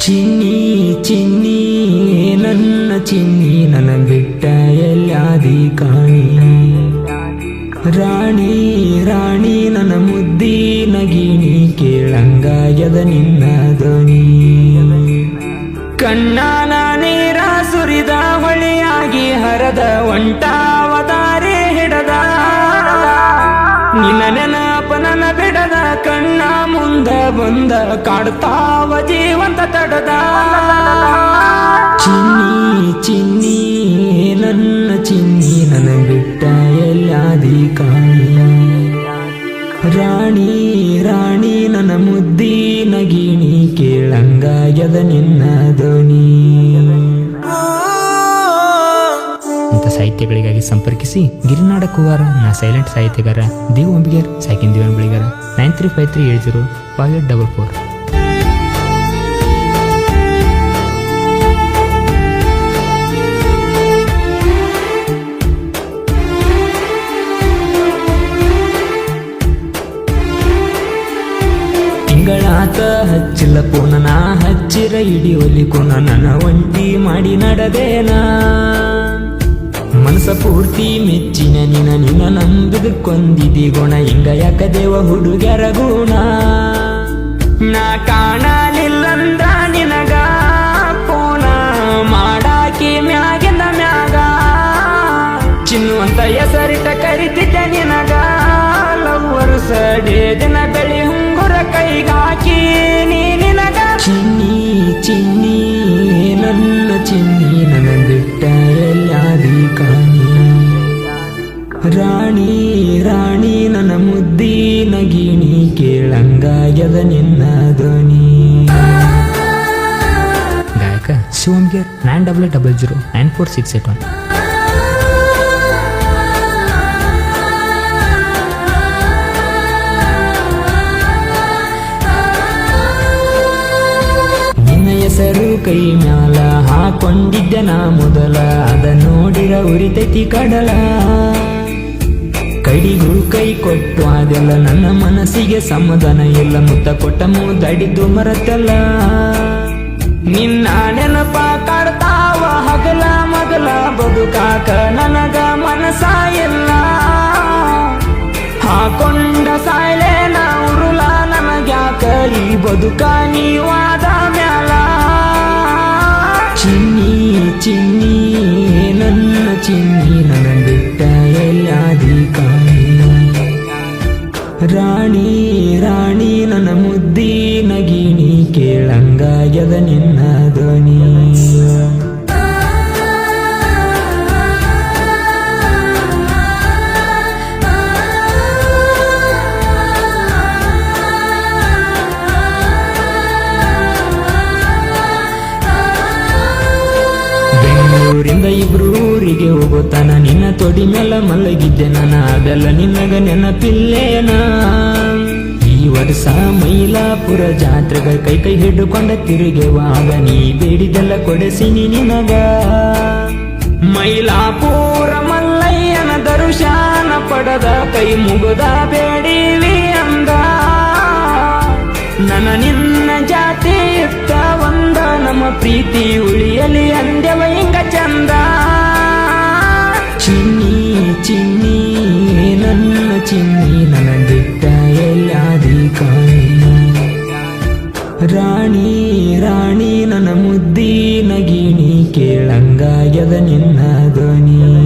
ಚಿನ್ನಿ ಚಿನ್ನಿ, ನನ್ನ ಚಿನ್ನಿ ನನ್ನ ಬಿಟ್ಟ ಎಲ್ಲಾದಿ ಕಾಣಿ. ರಾಣಿ ರಾಣಿ, ನನ್ನ ಮುದ್ದಿನ ಗಿಣಿ ಕೇಳಂಗಾಯದ ನಿನ್ನ ಧ್ವನಿ. ಕಣ್ಣಾನ ನೀರ ಸುರಿದ ಹೊಳೆಯಾಗಿ ಹರದ ಒಂಟಾವತಾರೆ ಹಿಡದ. ನಿನ್ನ ನೆನಪ ನನ್ನ ಬಿಡದ ಕಣ್ಣ ಬಂದ ಕಾಡ್ತಾವ ಜೀವಂತ ತಡದ. ಚಿನ್ನಿ ಚಿನ್ನಿ, ನನ್ನ ಚಿನ್ನಿ ನನ ಬಿಟ್ಟ ಎಲ್ಲಾದಿ ಕಾಣಿ ರಾಣಿ ರಾಣಿ, ನನ್ನ ಮುದ್ದಿನ ಗಿಣಿ ಕೇಳಂಗಾಯದ ನಿನ್ನ ಧ್ವನಿ. ಸಾಹಿತ್ಯಗಳಿಗಾಗಿ ಸಂಪರ್ಕಿಸಿ ಗಿರಿನಾಡ ಕುವಾರ, ನಾ ಸೈಲೆಂಟ್ ಸಾಹಿತ್ಯಗಾರ, Dev Ambigar, ಸಾಕಿನ್ Devan Baligara nine three five three eight zero five eight double four ತಿಂಗಳಾತ ಹಚ್ಚಿಲ್ಲ ನಾ ಹಚ್ಚಿರ ಇಡಿ ಒಲಿಕುನ ನನ್ನ ಒಂಟಿ ಮಾಡಿ ನಡೆದೇನ? ಮನಸ ಪೂರ್ತಿ ಮೆಚ್ಚಿನ ನಿನ ನಿನ ನಂದದು ಕೊಂದಿದಿ ಗುಣ ಹಿಂಗ ಯಾಕ ದೇವ ಹುಡುಗರ ಗುಣ. ನಾ ಕಾಣಲಿಲ್ಲಂದ್ರ ನಿನಗ ಪೋನ ಮಾಡಾಕಿ ಮ್ಯಾಗಿಂದ ಮ್ಯಾಗ. ಚಿನ್ನುವಂತ ಹೆಸರಿತ ಕರಿತಿದ್ದೆ ನಿನಗ. ಲವ್ವರು ಸಡೆ ದಿನ ಬೆಳಿ ಹುಂಗುರ ಕೈಗಾಕಿ ನೀ ನಿನಗ. ಚಿನ್ನಿ ಚಿನ್ನಿ ನನ್ನ ಚಿನ್ನಿ ನನ್ನ ಬಿಟ್ಟ ಎಲ್ಲಾದಿ ರಾಣಿ ರಾಣಿ, ನನ್ನ ಮುದ್ದಿನ ಗಿಣಿ ಕೇಳಂಗಾಗ್ಯದ ನಿನ್ನ ಧ್ವನಿ. ಗಾಯಕ ಶಿವಮ್ಗೆ nine double double zero nine four six eight one ಹೆಸರು ಕೈ ಮ್ಯಾಲ ಹಾಕೊಂಡಿದ್ದೆ ನಾ ಮೊದಲ. ಅದ ನೋಡಿರ ಉರಿತೈತಿ ಕಡಲ. ಕಡಿಗೂ ಕೈ ಕೊಟ್ಟು ಅದೆಲ್ಲ ನನ್ನ ಮನಸ್ಸಿಗೆ ಸಮಾಧಾನ ಎಲ್ಲ ಮುತ್ತ ಕೊಟ್ಟ ಮುದಡಿದ್ದು ಮರತಲ್ಲ. ನಿನ್ನ ನೆನಪ ಕಾಡ್ತಾವ ಹಗಲ ಮಗಲ ಬದುಕಾಕ ನನಗ ಮನಸ ಎಲ್ಲ ಹಾಕೊಂಡ ಸಾಯ್ಲೆ ನಾ ಉರುಳ ನನಗ್ಯಾಕ ಈ ಬದುಕ ನೀವಾದ ಚಿನ್ನಿ ಚಿನ್ನಿ, ನನ್ನ ಚಿನ್ನಿ ನನ್ನ ಬಿಟ್ಟ ಎಲ್ಲಾಧಿಕಾರಿ ರಾಣಿ ರಾಣಿ, ನನ್ನ ಮುದ್ದಿ ನಗಿಣಿ ಕೇಳಂಗಾಯದ ನಿನ್ನ ಧ್ವನಿ. ಹೋಗುತ್ತಾನ ನಿನ್ನ ತೊಡಿ ಮೇಲೆ ಮಲಗಿದ್ದೆ ನಾನು, ಅದೆಲ್ಲ ನಿನ್ನಗ ನೆನಪಿಲ್ಲೇನ? ಈ ವರ್ಷ ಮೈಲಾಪುರ ಜಾತ್ರೆಗ ಕೈ ಕೈ ಹಿಡ್ಕೊಂಡ ತಿರುಗೆವಾಗ ನೀ ಬೇಡಿದೆಲ್ಲ ಕೊಡಿಸಿನಿ ನಿನಗ. ಮೈಲಾಪುರ ಮಲ್ಲಯ್ಯನ ದರ್ಶನ ಪಡದ ಕೈ ಮುಗುದ ಬೇಡಿವಿ ಅಂದ. ನನ್ನ ನಿನ್ನ ಜಾತಿ ಇತ್ತ ಒಂದ, ನಮ್ಮ ಪ್ರೀತಿ ಉಳಿಯಲಿ ಅಂದೆವ ಹಿಂಗ ಚಂದ. ಚಿನ್ನಿ, ನನ್ನ ಚಿನ್ನಿ, ನನ್ನ ಬಿಟ್ಟ ಎಲ್ಲಾದಿ ಕಾಣಿ ರಾಣಿ ರಾಣಿ, ನನ್ನ ಮುದ್ದಿನ ನಗಿಣಿ ಕೇಳಂಗಾಯದ ನಿನ್ನ ಧ್ವನಿ.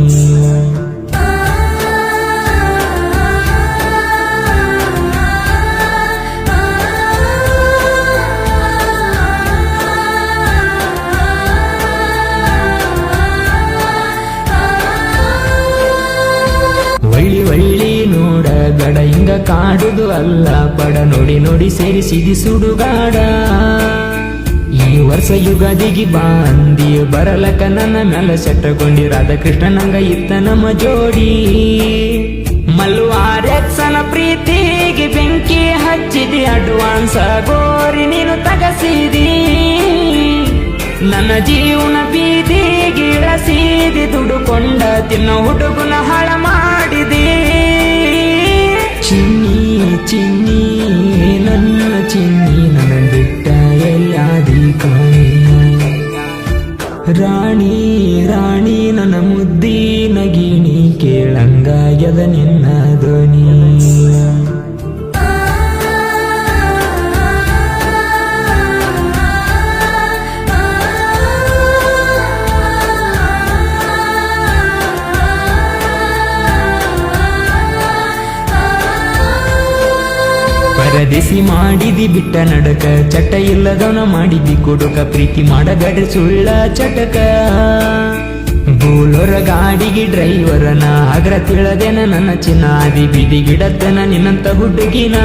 ಕಾಡುದು ಅಲ್ಲ, ಬಡ ನೋಡಿ ನೋಡಿ ಸೇರಿಸಿದಿ ಸುಡುಗಾಡ. ಈ ವರ್ಷ ಯುಗಾದಿಗೆ ಬಾಂದಿ ಬರಲಕ ನನ್ನ ನಲ ಸೆಟ್ಟಕೊಂಡಿ ರಾಧಾಕೃಷ್ಣ ನಂಗ ಇತ್ತ ನಮ್ಮ ಜೋಡಿ. ಮಲ್ವಾರ್ಯಕ್ಸನ ಪ್ರೀತಿಗೆ ಬೆಂಕಿ ಹಚ್ಚಿದಿ, ಅಡ್ವಾನ್ಸ್ ಗೋರಿ ನೀನು ತಗಸಿದಿ. ನನ್ನ ಜೀವನ ಬೀದಿಗೆ ಸೀದಿ ದುಡುಕೊಂಡ ತಿನ್ನ ಹುಡುಗನ ಹಾಳ ಕೇಳಂಗಾಗ್ಯದ ನಿನ್ನ ಧ್ವನಿ ಪರದೆಸಿ ಮಾಡಿದಿ ಬಿಟ್ಟ ನಡಕ ಚಟ ಇಲ್ಲದವನ ಮಾಡಿದಿ ಕೊಡುಕ ಪ್ರೀತಿ ಮಾಡಗಡ್ರಿ ಸುಳ್ಳ ಚಟಕ ಬೂಲೋರ ಗಾಡಿಗೆ ಡ್ರೈವರನ ಅಗ್ರ ತಿಳದೇನ ನನ್ನ ಚಿನ್ನಾದಿ ಬಿದಿ ಗಿಡತನ ನಿನ್ನಂತ ಹುಡುಗಿನ.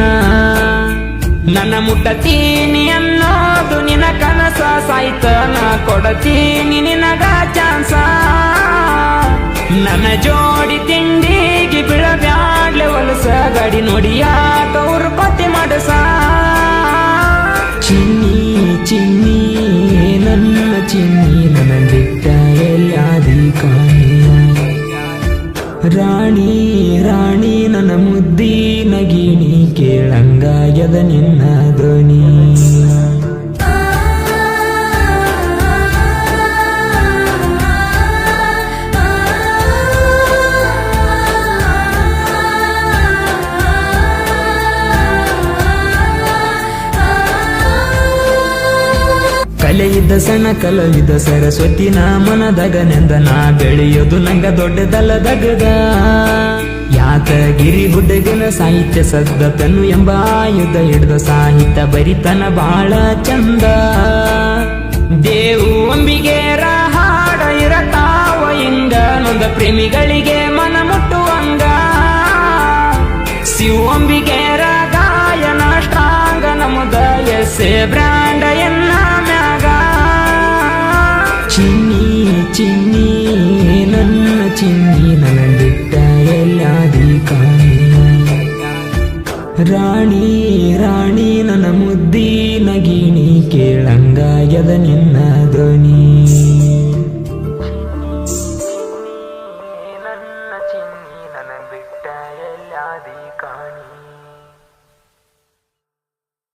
ನನ್ನ ಮುಟ್ಟತೀನಿ ಅನ್ನೋದು ನಿನ್ನ ಕನಸ ಸಾಯ್ತನ ಕೊಡತೀನಿ ನಿನಗ ಚಾನ್ಸ. ನನ್ನ ಜೋಡಿ ತಿಂಡಿಗೆ ಬಿಳಬ್ಯಾಡ್ಲೆ ಹೊಲಸ, ಗಾಡಿ ನೋಡಿ ಯಾಕ ಪತಿ ಮಾಡಸ. ಚಿನ್ನಿ ಚಿನ್ನಿ, ನನ್ನ ಚಿನ್ನಿ ನನ್ನ ಬಿಟ್ಟ ಎಲ್ಲಾದಿ ರಾಣಿ ರಾಣಿ ನನ್ನ ಮುದ್ದಿನ ಗಿಣಿ ಕೇಳಂಗಾಗ್ಯದ ನಿನ್ನ ಸಣ್ಣ ಕಲವಿದ ಸರಸ್ವತಿ ನಾ ಮನದಾಗ ನೆಂದ ನಾ ಬೆಳೆಯೋದು ನಂಗ ದೊಡ್ಡದಲ್ಲದಗದ ಯಾತಗಿರಿ ಹುಡುಗನ ಸಾಹಿತ್ಯ ಸದ್ದ ತನ್ನು ಎಂಬ ಆಯುಧ ಹಿಡಿದ ಸಾಹಿತ್ಯ ಬರಿತನ ಬಾಳ ಚಂದ. ದೇವು ಅಂಬಿಗೆ ಹಾಡ ಇರತಾವ ಇಂಗ, ನೊಂದ ಪ್ರೇಮಿಗಳಿಗೆ ಮನ ಮುಟ್ಟುವಂಗ ಶಿವಂಬಿಗೆ ಗಾಯನ ಸ್ಟ್ರಾಂಗ ಎಸ್ ಎ ಬ್ರಾಂಡ ಎನ್ನ ಚಿನ್ನಿ ನನ್ನ ಬಿಟ್ಟ ಎಲ್ಲಾದಿ ಕಾಣಿ. ರಾಣಿ ರಾಣಿ ನನ್ನ ಮುದ್ದಿ ನಗಿಣಿ ಕೇಳಂಗಾಯದ ನಿನ್ನ ಧ್ವನಿ.